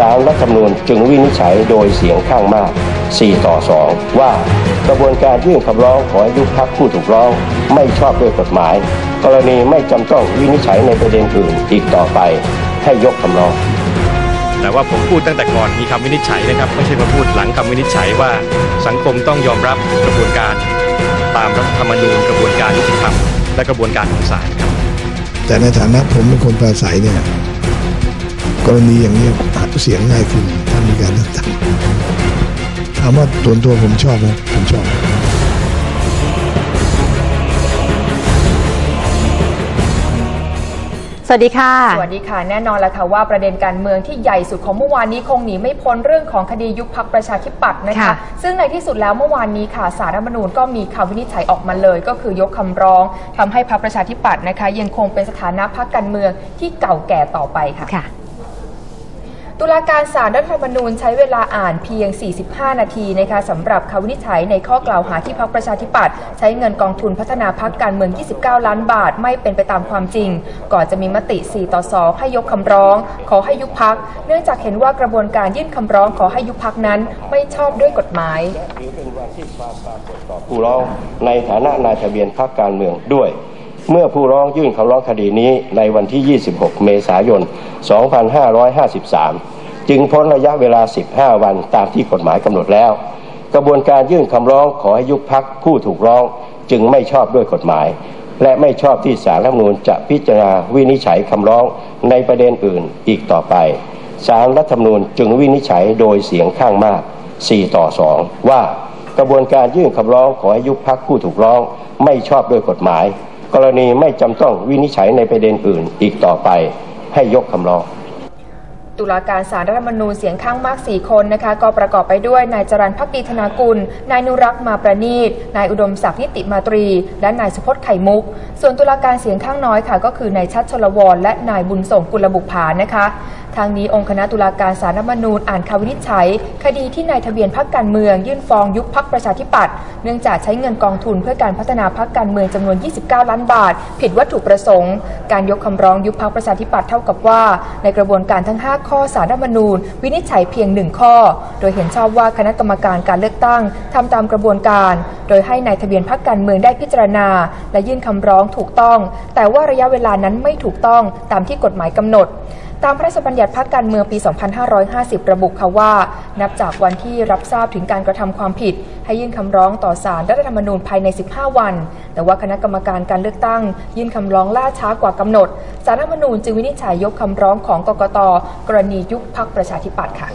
ศาลรัฐธรรมนูญจึงวินิจฉัยโดยเสียงข้างมาก 4 ต่อ 2 ว่ากระบวนการยื่นคำร้องขอให้ยุบพักผู้ถูกร้อง ไม่ชอบด้วยกฎหมาย กรณีไม่จำต้องวินิจฉัยในประเด็นอื่นอีกต่อไป ให้ยกคำร้องแต่ว่าผมพูดตั้งแต่ก่อนมีคำวินิจฉัยนะครับ ไม่ใช่มาพูดหลังคำวินิจฉัยว่าสังคมต้องยอมรับกระบวนการตามรัฐธรรมนูญกระบวนการยุติธรรมและกระบวนการของศาลครับแต่ในฐานะผมเป็นคนปราศัยเนี่ยก รณีอย่างนี้หาเสียงง่ายขึ้นถ้ามีการเลือกตั้งถามว่าส่วนตัวผมชอบไหมผมชอบสวัสดีค่ะ สวัสดีค่ะ แน่นอนแล้วค่ะว่าประเด็นการเมืองที่ใหญ่สุดของเมื่อวานนี้คงหนีไม่พ้นเรื่องของคดียุบพักประชาธิปัตย์นะคะค่ะซึ่งในที่สุดแล้วเมื่อวานนี้ค่ะสารรัฐธรรมนูญก็มีคำวินิจฉัยออกมาเลย ก็คือยกคำร้องทำให้พรรคประชาธิปัตย์นะคะ ยังคงเป็นสถานะพรรคการเมืองที่เก่าแก่ต่อไปค่ะค่ะ ตุลาการศาลรัฐธรรมนูญใช้เวลาอ่านเพียง 45 นาทีนะคะสำหรับคำวินิจฉัยในข้อกล่าวหาที่พรรคประชาธิปัตย์ใช้เงินกองทุนพัฒนาพรรคการเมือง 29 ล้านบาทไม่เป็นไปตามความจริง ก่อนจะมีมติ 4 ต่อ 2 ให้ยกคำร้อง ขอให้ยุบพัก เนื่องจากเห็นว่ากระบวนการยื่นคำร้องขอให้ยุบพักนั้นไม่ชอบด้วยกฎหมายผู้ร้องในฐานะนายทะเบียนพรรคการเมืองด้วย เมื่อผู้ร้องยื่นคำร้องคดีนี้ในวันที่ 26 เมษายน 2553 จึงพ้นระยะเวลา 15 วันตามที่กฎหมายกำหนดแล้ว กระบวนการยื่นคำร้องขอให้ยุบพักผู้ถูกร้องจึงไม่ชอบด้วยกฎหมาย และไม่ชอบที่สารรัฐมนูญจะพิจารณาวินิจฉัยคำร้องในประเด็นอื่นอีกต่อไปสารรัฐธรรมนูญจึงวินิจฉัยโดยเสียงข้างมาก 4 ต่อ 2 ว่ากระบวนการยื่นคำร้องขอให้ยุบพักผู้ถูกร้องไม่ชอบด้วยกฎหมาย กรณีไม่จำต้องวินิจฉัยในประเด็นอื่นอีกต่อไปให้ยกคำร้องตุลาการสารรัฐธรรมนูญเสียงข้างมาก 4 คนนะคะ ก็ประกอบไปด้วยนายจรันพักดีธนากุล นายนุรักษ์มาประนีต นายอุดมศักดิ์นิติมาตรี และนายสุพจน์ไข่มุก ส่วนตุลาการเสียงข้างน้อยค่ะ ก็คือนายชัดชลวรและนายบุญส่งกุลบุกผานะคะทางนี้องค์คณะตุลาการสารรัฐมนูญอ่านคำวินิจฉัย คดีที่นายทะเบียนพักการเมือง ยื่นฟ้องยุบพักประชาธิปัตย์เนื่องจากใช้เงินกองทุนเพื่อการพัฒนาพักการเมืองจำนวน 29 ล้านบาท ผิดวัตถุประสงค์ การยกคำร้องยุบพักประชาธิปัตย์เท่ากับว่า ในกระบวนการทั้ง 5 ข้อสารรัฐมนูญ วินิจฉัยเพียงหนึ่งข้อ โดยเห็นชอบว่าคณะกรรมการการเลือกตั้งทำตามกระบวนการ โดยให้นายทะเบียนพักการเมืองได้พิจารณา และยื่นคำร้องถูกต้อง แต่ว่าระยะเวลานั้นไม่ถูกต้องตามที่กฎหมายกำหนด ตามพระราชบัญญัติพักการเมืองปี 2550 ระบุค่ะว่า นับจากวันที่รับทราบถึงการกระทำความผิด ให้ยื่นคำร้องต่อศาลรัฐธรรมนูญภายใน 15 วัน แต่ว่าคณะกรรมการการเลือกตั้ง ยื่นคำร้องล่าช้ากว่ากำหนดศาลรัฐธรรมนูญจึงวินิจฉัยยกคำร้องของกกตกรณียุบพักประชาธิปัตย์ค่ะ